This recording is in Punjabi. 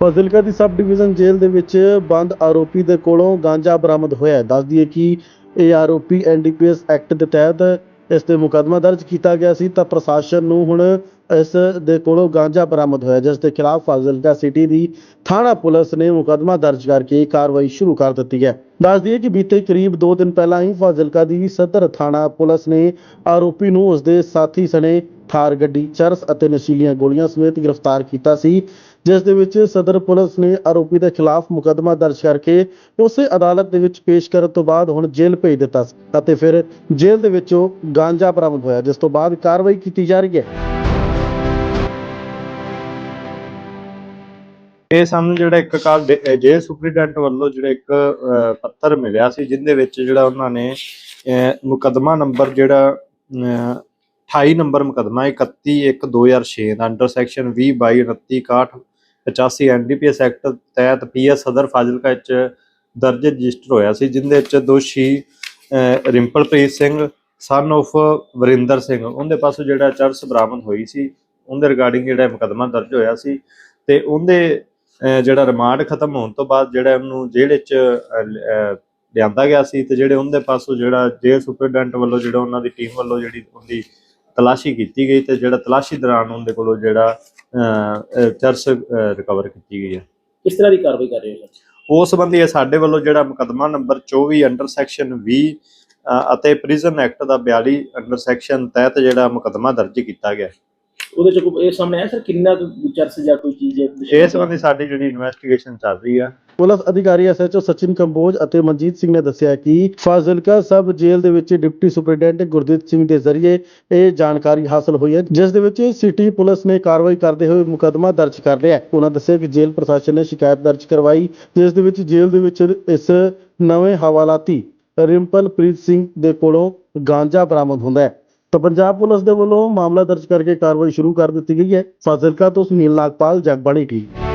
ਫਾਜ਼ਿਲਕਾ ਦੀ ਸਬ ਡਿਵੀਜ਼ਨ ਜੇਲ੍ਹ ਦੇ ਵਿੱਚ ਬੰਦ ਆਰੋਪੀ ਦੇ ਕੋਲੋਂ ਗਾਂਜਾ ਬਰਾਮਦ ਹੋਇਆ ਹੈ। ਦੱਸ ਦਈਏ ਕਿ ਇਹ ਆਰੋਪੀ ਐਨਡੀਪੀਐਸ ਐਕਟ ਦੇ ਤਹਿਤ ਇਸ ਤੇ ਮੁਕੱਦਮਾ ਦਰਜ ਕੀਤਾ ਗਿਆ ਸੀ ਤਾਂ ਪ੍ਰਸ਼ਾਸਨ ਨੂੰ ਹੁਣ ਇਸ ਦੇ ਕੋਲੋਂ ਗਾਂਜਾ ਬਰਾਮਦ ਹੋਇਆ ਜਿਸ ਦੇ ਖਿਲਾਫ ਫਾਜ਼ਿਲਕਾ ਸਿਟੀ ਦੀ ਥਾਣਾ ਪੁਲਿਸ ਨੇ ਮੁਕੱਦਮਾ ਦਰਜ ਕਰਕੇ ਕਾਰਵਾਈ ਸ਼ੁਰੂ ਕਰ ਦਿੱਤੀ ਹੈ। ਦੱਸ ਦਈਏ ਕਿ ਬੀਤੇ ਕਰੀਬ 2 ਦਿਨ ਪਹਿਲਾਂ ਹੀ ਫਾਜ਼ਿਲਕਾ ਦੀ ਸਦਰ ਥਾਣਾ ਪੁਲਿਸ ਨੇ ਆਰੋਪੀ ਨੂੰ ਉਸ ਦੇ ਸਾਥੀ ਸਣੇ ਥਾਰ ਗੱਡੀ, ਚਰਸ ਅਤੇ ਨਸ਼ੀਲੀਆਂ ਗੋਲੀਆਂ ਸਮੇਤ ਗ੍ਰਿਫਤਾਰ ਕੀਤਾ ਸੀ। ਜਿਸ ਦੇ ਵਿੱਚ ਸਦਰ ਪੁਲਿਸ ਨੇ ਆਰੋਪੀ ਦੇ ਖਿਲਾਫ ਮੁਕੱਦਮਾ ਦਰਜ ਕਰਕੇ ਉਸੇ ਅਦਾਲਤ ਦੇ ਵਿੱਚ ਪੇਸ਼ ਕਰਨ ਤੋਂ ਬਾਅਦ ਹੁਣ ਜੇਲ੍ਹ ਭੇਜ ਦਿੱਤਾ ਅਤੇ ਫਿਰ ਜੇਲ੍ਹ ਦੇ ਵਿੱਚੋਂ ਗਾਂਜਾ ਬਰਾਮਦ ਹੋਇਆ ਜਿਸ ਤੋਂ ਬਾਅਦ ਕਾਰਵਾਈ ਕੀਤੀ ਜਾ ਰਹੀ ਹੈ। ਇਹ ਸਾਨੂੰ ਜਿਹੜਾ ਇੱਕ ਕੱਲ ਜੇਲ੍ਹ ਸੁਪਰੀਡੈਂਟ ਵੱਲੋਂ ਜਿਹੜਾ ਇੱਕ ਪੱਤਰ ਮਿਲਿਆ ਸੀ ਜਿੰਦੇ ਵਿੱਚ ਜਿਹੜਾ ਉਹਨਾਂ ਨੇ ਅਹ, ਮੁਕੱਦਮਾ ਨੰਬਰ ਜਿਹੜਾ ਅਹ, 28 ਨੰਬਰ ਮੁਕੱਦਮਾ 31 1 2006 ਦਾ ਅੰਡਰ ਸੈਕਸ਼ਨ 20 22 29 61 85 ਐਨਡੀਪੀਐਸ ਐਕਟ ਤਹਿਤ ਪੀਐਸ ਸਦਰ ਫਾਜ਼ਿਲਕਾ ਵਿੱਚ ਦਰਜ ਰਜਿਸਟਰ ਹੋਇਆ ਸੀ ਜਿੰਦੇ ਵਿੱਚ ਦੋਸ਼ੀ ਅਹ, ਰਿੰਪਲਪ੍ਰੀਤ ਸਿੰਘ ਸਨ of ਵਰਿੰਦਰ ਸਿੰਘ ਉਹਦੇ ਪਾਸੋਂ ਜਿਹੜਾ ਚਰਸ ਬਰਾਮਦ ਹੋਈ ਸੀ ਉਹਦੇ ਰਿਗਾਰਡਿੰਗ ਜਿਹੜਾ ਇਹ ਮੁਕੱਦਮਾ ਦਰਜ ਹੋਇਆ ਸੀ ਤੇ ਉਹਦੇ ਜਿਹੜਾ ਰਿਮਾਂਡ ਖਤਮ ਹੋਣ ਤੋਂ ਬਾਅਦ ਜਿਹੜਾ ਉਹਨੂੰ ਜੇਲ੍ਹ ਵਿੱਚ ਲਿਆਂਦਾ ਗਿਆ ਸੀ ਤੇ ਜਿਹੜੇ ਉਹਦੇ ਪਾਸੋਂ ਜਿਹੜਾ ਜੇਲ੍ਹ ਸੁਪਰਡੈਂਟ ਵੱਲੋਂ ਜਿਹੜਾ ਉਹਨਾਂ ਦੀ ਟੀਮ ਵੱਲੋਂ ਜਿਹੜੀ ਉਹਦੀ ਤਲਾਸ਼ੀ ਕੀਤੀ ਗਈ ਤੇ ਜਿਹੜਾ ਤਲਾਸ਼ੀ ਦੌਰਾਨ ਉਹਦੇ ਕੋਲੋਂ ਜਿਹੜਾ ਚਰਸ ਰਿਕਵਰ ਕੀਤੀ ਗਈ ਹੈ। ਕਿਸ ਤਰ੍ਹਾਂ ਦੀ ਕਾਰਵਾਈ ਕਰ ਰਹੇ ਹੋ ਉਸ ਸੰਬੰਧੀ ਸਾਡੇ ਵੱਲੋਂ ਜਿਹੜਾ ਮੁਕੱਦਮਾ ਨੰਬਰ 24 ਅੰਡਰ ਸੈਕਸ਼ਨ 20 ਅਹ, ਅਤੇ ਪ੍ਰਿਜ਼ਨ ਐਕਟ ਦਾ 42 ਅੰਡਰ ਸੈਕਸ਼ਨ ਤਹਿਤ ਜਿਹੜਾ ਮੁਕੱਦਮਾ ਦਰਜ ਕੀਤਾ ਗਿਆ। ਉਹਦੇ ਚ ਇਹ ਸਾਹਮਣੇ ਆਇਆ ਸਰ ਕਿੰਨਾ ਚਰਸ ਜਾਂ ਕੋਈ ਚੀਜ਼ ਹੈ? ਇਸ ਸੰਬੰਧੀ ਸਾਡੀ ਜਿਹੜੀ ਇਨਵੈਸਟੀਗੇਸ਼ਨ ਚੱਲ ਰਹੀ ਹੈ ਪੁਲਿਸ ਅਧਿਕਾਰੀ ਐਸਐਚਓ ਸਚਿਨ ਕੰਬੋਜ ਅਤੇ ਮਨਜੀਤ ਸਿੰਘ ਨੇ ਦੱਸਿਆ ਕਿ ਫਾਜ਼ਿਲਕਾ ਸਬ ਜੇਲ੍ਹ ਦੇ ਵਿੱਚ ਡਿਪਟੀ ਸੁਪਰਡੈਂਟ ਗੁਰਦੀਪ ਸਿੰਘ ਦੇ ਜ਼ਰੀਏ ਇਹ ਜਾਣਕਾਰੀ ਹਾਸਲ ਹੋਈ ਹੈ, ਜਿਸ ਦੇ ਵਿੱਚ ਸਿਟੀ ਪੁਲਿਸ ਨੇ ਕਾਰਵਾਈ ਕਰਦੇ ਹੋਏ ਮੁਕੱਦਮਾ ਦਰਜ ਕਰ ਲਿਆ ਉਹਨਾਂ ਦੱਸਿਆ ਕਿ ਜੇਲ੍ਹ ਪ੍ਰਸ਼ਾਸਨ ਨੇ ਸ਼ਿਕਾਇਤ ਦਰਜ ਕਰਵਾਈ, ਜਿਸ ਦੇ ਵਿੱਚ ਜੇਲ੍ਹ ਦੇ ਵਿੱਚ ਇਸ ਨਵੇਂ ਹਵਾਲਾਤੀ ਰਿੰਪਲਪ੍ਰੀਤ ਸਿੰਘ ਦੇ ਕੋਲੋਂ ਗਾਂਜਾ ਬਰਾਮਦ ਹੁੰਦਾ ਹੈ। ਤਾਂ ਪੰਜਾਬ ਪੁਲਿਸ ਦੇ ਵੱਲੋਂ ਮਾਮਲਾ ਦਰਜ ਕਰਕੇ ਕਾਰਵਾਈ ਸ਼ੁਰੂ ਕਰ ਦਿੱਤੀ ਗਈ ਹੈ। ਫਾਜ਼ਿਲਕਾ ਤੋਂ ਸੁਨੀਲ ਨਾਗਪਾਲ, ਜਗਬਾਣੀ ਟੀਵੀ।